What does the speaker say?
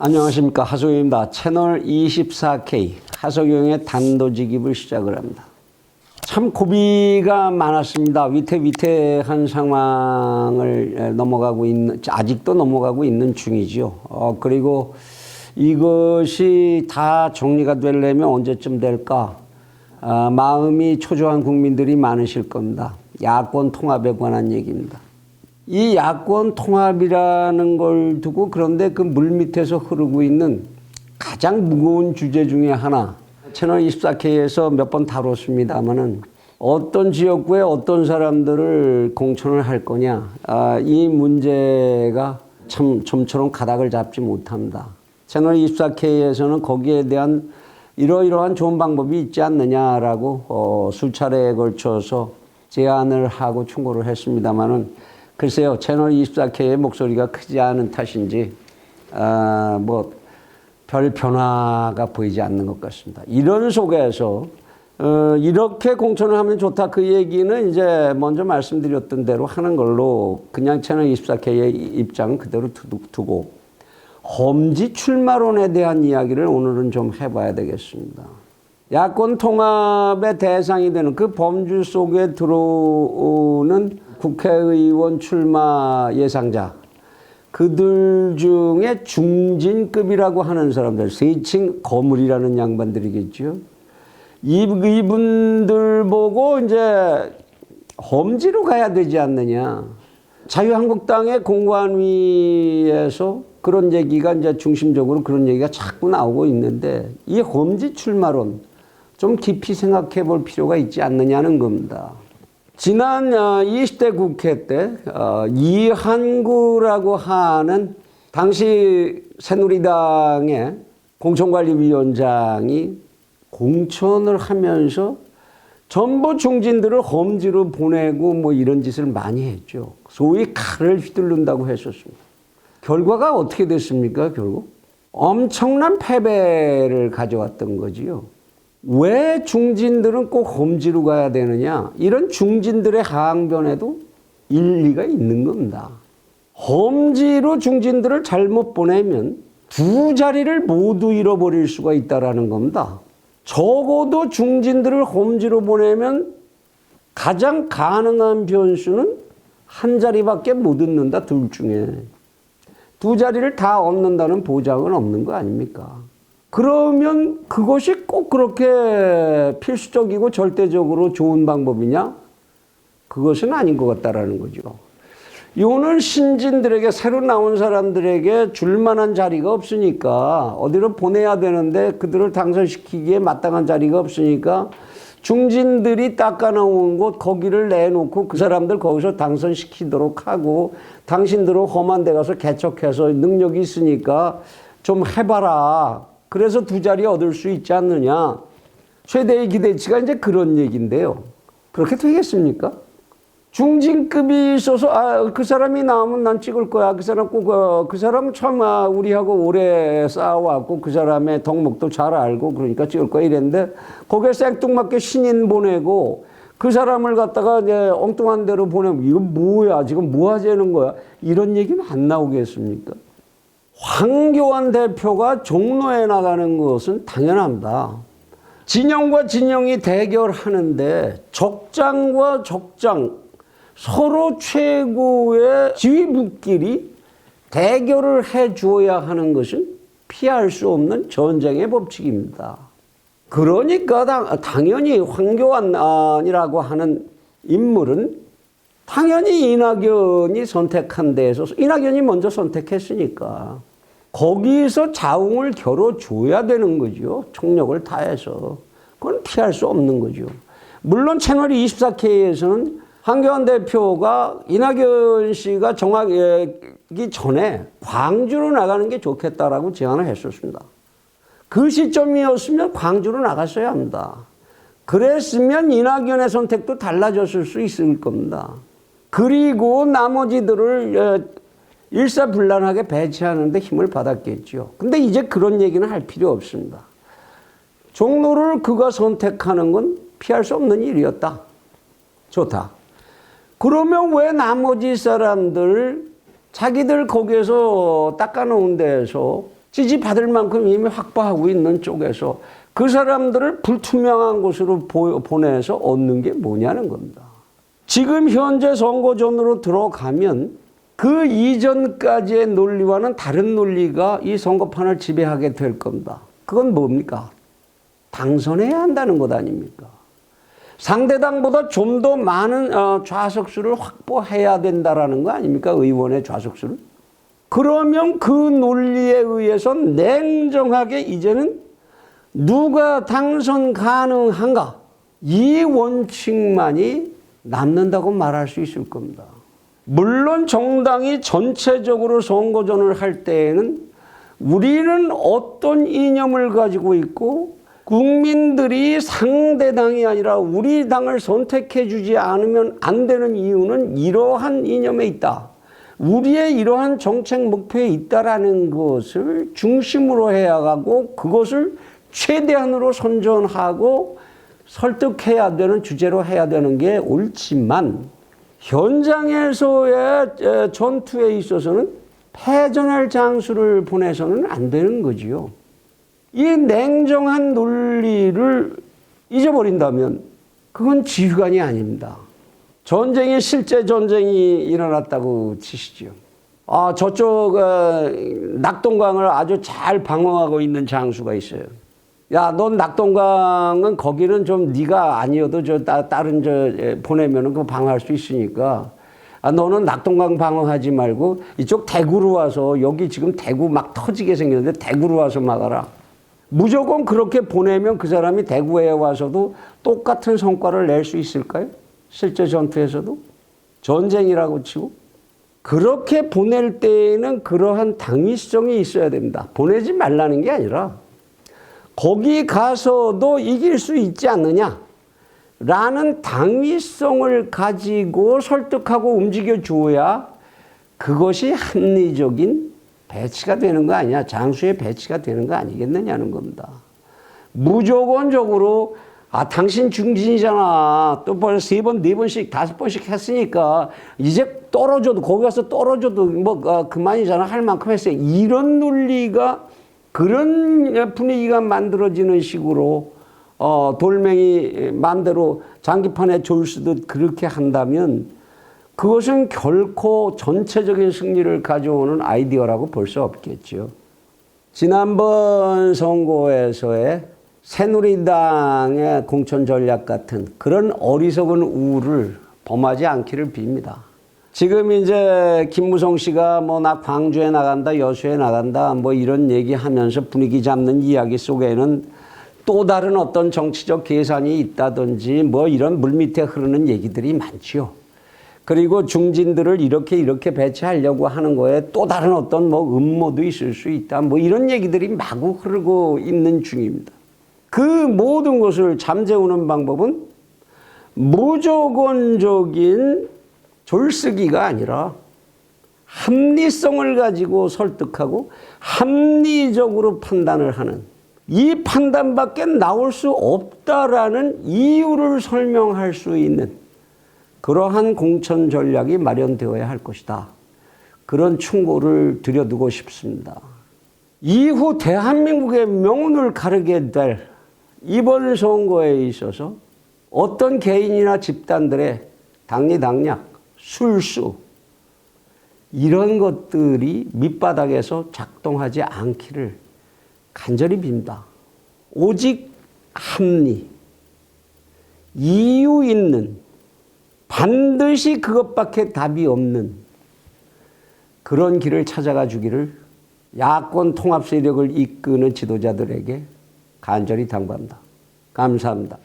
안녕하십니까 하소영입니다. 채널 24K 하소영의 단도직입을 시작을 합니다. 참 고비가 많았습니다. 위태위태한 상황을 넘어가고 있는 아직도 넘어가고 있는 중이지요. 어, 그리고 이것이 다 정리가 되려면 언제쯤 될까? 아, 마음이 초조한 국민들이 많으실 겁니다. 야권 통합에 관한 얘기입니다. 이 야권 통합이라는 걸 두고 그런데 그 물 밑에서 흐르고 있는 가장 무거운 주제 중에 하나 채널 24K에서 몇 번 다뤘습니다마는 어떤 지역구에 어떤 사람들을 공천을 할 거냐 아, 이 문제가 참 좀처럼 가닥을 잡지 못합니다. 채널 24K에서는 거기에 대한 이러이러한 좋은 방법이 있지 않느냐라고 어, 수차례에 걸쳐서 제안을 하고 충고를 했습니다마는 글쎄요 채널 24K의 목소리가 크지 않은 탓인지 아, 뭐 별 변화가 보이지 않는 것 같습니다. 이런 속에서 어, 이렇게 공천을 하면 좋다 그 얘기는 이제 먼저 말씀드렸던 대로 하는 걸로 그냥 채널 24K의 입장은 그대로 두- 두고 험지 출마론에 대한 이야기를 오늘은 좀 해봐야 되겠습니다. 야권 통합의 대상이 되는 그 범주 속에 들어오는 국회의원 출마 예상자, 그들 중에 중진급이라고 하는 사람들, 세칭 거물이라는 양반들이겠죠. 이- 이분들 보고 이제 험지로 가야 되지 않느냐. 자유한국당의 공관위에서 그런 얘기가 이제 중심적으로 그런 얘기가 자꾸 나오고 있는데 이 험지 출마론 좀 깊이 생각해 볼 필요가 있지 않느냐는 겁니다. 지난 어, 20대 국회 때 어, 이한구라고 하는 당시 새누리당의 공천관리위원장이 공천을 하면서 전부 중진들을 험지로 보내고 뭐 이런 짓을 많이 했죠. 소위 칼을 휘둘른다고 했었습니다. 결과가 어떻게 됐습니까, 결국? 엄청난 패배를 가져왔던 거지요. 왜 중진들은 꼭 험지로 가야 되느냐? 이런 중진들의 항변에도 일리가 있는 겁니다. 험지로 중진들을 잘못 보내면 두 자리를 모두 잃어버릴 수가 있다라는 겁니다. 적어도 중진들을 험지로 보내면 가장 가능한 변수는 한 자리밖에 못 얻는다, 둘 중에. 두 자리를 다 얻는다는 보장은 없는 거 아닙니까? 그러면 그것이 꼭 그렇게 필수적이고 절대적으로 좋은 방법이냐? 그것은 아닌 것 같다라는 거죠. 오늘 신진들에게 새로 나온 사람들에게 줄 만한 자리가 없으니까 어디로 보내야 되는데 그들을 당선시키기에 마땅한 자리가 없으니까 중진들이 닦아놓은 곳 거기를 내놓고 그 사람들 거기서 당선시키도록 하고 당신들은 험한 데 가서 개척해서 능력이 있으니까 좀 해봐라. 그래서 두 자리 얻을 수 있지 않느냐. 최대의 기대치가 이제 그런 얘기인데요. 그렇게 되겠습니까? 중진급이 있어서 아, 그 사람이 나오면 난 찍을 거야. 그 사람 꼭, 어, 그 사람은 참 아, 우리하고 오래 싸워왔고 그 사람의 덕목도 잘 알고 그러니까 찍을 거야 이랬는데 거기에 생뚱맞게 신인 보내고 그 사람을 갖다가 이제 엉뚱한 데로 보내면 이건 뭐야 지금 뭐 하자는 거야 이런 얘기는 안 나오겠습니까? 황교안 대표가 종로에 나가는 것은 당연합니다. 진영과 진영이 대결하는데 적장과 적장 서로 최고의 지휘부끼리 대결을 해 주어야 하는 것은 피할 수 없는 전쟁의 법칙입니다. 그러니까 당- 당연히 황교안이라고 하는 인물은 당연히 이낙연이 선택한 데에서 이낙연이 먼저 선택했으니까 거기서 자웅을 겨뤄줘야 되는 거죠. 총력을 다해서. 그건 피할 수 없는 거죠. 물론 채널 24K에서는 한교안 대표가 이낙연 씨가 정하기 전에 광주로 나가는 게 좋겠다라고 제안을 했었습니다. 그 시점이었으면 광주로 나갔어야 합니다. 그랬으면 이낙연의 선택도 달라졌을 수 있을 겁니다. 그리고 나머지들을 어, 일사불란하게 배치하는데 힘을 받았겠죠. 근데 이제 그런 얘기는 할 필요 없습니다. 종로를 그가 선택하는 건 피할 수 없는 일이었다. 좋다. 그러면 왜 나머지 사람들 자기들 거기에서 닦아놓은 데에서 지지받을 만큼 이미 확보하고 있는 쪽에서 그 사람들을 불투명한 곳으로 보- 보내서 얻는 게 뭐냐는 겁니다. 지금 현재 선거전으로 들어가면 그 이전까지의 논리와는 다른 논리가 이 선거판을 지배하게 될 겁니다. 그건 뭡니까? 당선해야 한다는 것 아닙니까? 상대당보다 좀 더 많은 어, 좌석수를 확보해야 된다라는 거 아닙니까? 의원의 좌석수를. 그러면 그 논리에 의해서 냉정하게 이제는 누가 당선 가능한가? 이 원칙만이 남는다고 말할 수 있을 겁니다. 물론 정당이 전체적으로 선거전을 할 때에는 우리는 어떤 이념을 가지고 있고 국민들이 상대당이 아니라 우리 당을 선택해 주지 않으면 안 되는 이유는 이러한 이념에 있다. 우리의 이러한 정책 목표에 있다라는 것을 중심으로 해야 하고 그것을 최대한으로 선전하고 설득해야 되는 주제로 해야 되는 게 옳지만 현장에서의 에, 전투에 있어서는 패전할 장수를 보내서는 안 되는 거지요. 이 냉정한 논리를 잊어버린다면 그건 지휘관이 아닙니다. 전쟁이 실제 전쟁이 일어났다고 치시죠. 아 저쪽 어, 낙동강을 아주 잘 방어하고 있는 장수가 있어요. 야, 넌 낙동강은 거기는 좀 네가 아니어도 저 따, 다른 저 에, 보내면은 그 방어할 수 있으니까. 아, 너는 낙동강 방어하지 말고 이쪽 대구로 와서 여기 지금 대구 막 터지게 생겼는데 대구로 와서 막아라. 무조건 그렇게 보내면 그 사람이 대구에 와서도 똑같은 성과를 낼 수 있을까요? 실제 전투에서도 전쟁이라고 치고 그렇게 보낼 때에는 그러한 당위성이 있어야 됩니다. 보내지 말라는 게 아니라 거기 가서도 이길 수 있지 않느냐? 라는 당위성을 가지고 설득하고 움직여 줘야 그것이 합리적인 배치가 되는 거 아니냐. 장수의 배치가 되는 거 아니겠느냐는 겁니다. 무조건적으로 아, 당신 중진이잖아. 또 벌써 세 번, 네 번씩, 다섯 번씩 했으니까 이제 떨어져도, 거기 가서 떨어져도 뭐, 아, 그만이잖아. 할 만큼 했어요. 이런 논리가 그런 분위기가 만들어지는 식으로 어, 돌멩이 마음대로 장기판에 졸 수듯 그렇게 한다면 그것은 결코 전체적인 승리를 가져오는 아이디어라고 볼 수 없겠죠. 지난번 선거에서의 새누리당의 공천 전략 같은 그런 어리석은 우를 범하지 않기를 빕니다. 지금 이제 김무성 씨가 뭐 나 광주에 나간다, 여수에 나간다, 뭐 이런 얘기 하면서 분위기 잡는 이야기 속에는 또 다른 어떤 정치적 계산이 있다든지 뭐 이런 물밑에 흐르는 얘기들이 많지요. 그리고 중진들을 이렇게 이렇게 배치하려고 하는 거에 또 다른 어떤 뭐 음모도 있을 수 있다. 뭐 이런 얘기들이 마구 흐르고 있는 중입니다. 그 모든 것을 잠재우는 방법은 무조건적인 졸쓰기가 아니라 합리성을 가지고 설득하고 합리적으로 판단을 하는 이 판단밖에 나올 수 없다라는 이유를 설명할 수 있는 그러한 공천 전략이 마련되어야 할 것이다. 그런 충고를 드려두고 싶습니다. 이후 대한민국의 명운을 가르게 될 이번 선거에 있어서 어떤 개인이나 집단들의 당리당략, 술수 이런 것들이 밑바닥에서 작동하지 않기를 간절히 빕니다. 오직 합리, 이유 있는 반드시 그것밖에 답이 없는 그런 길을 찾아가 주기를 야권 통합 세력을 이끄는 지도자들에게 간절히 당부합니다. 감사합니다.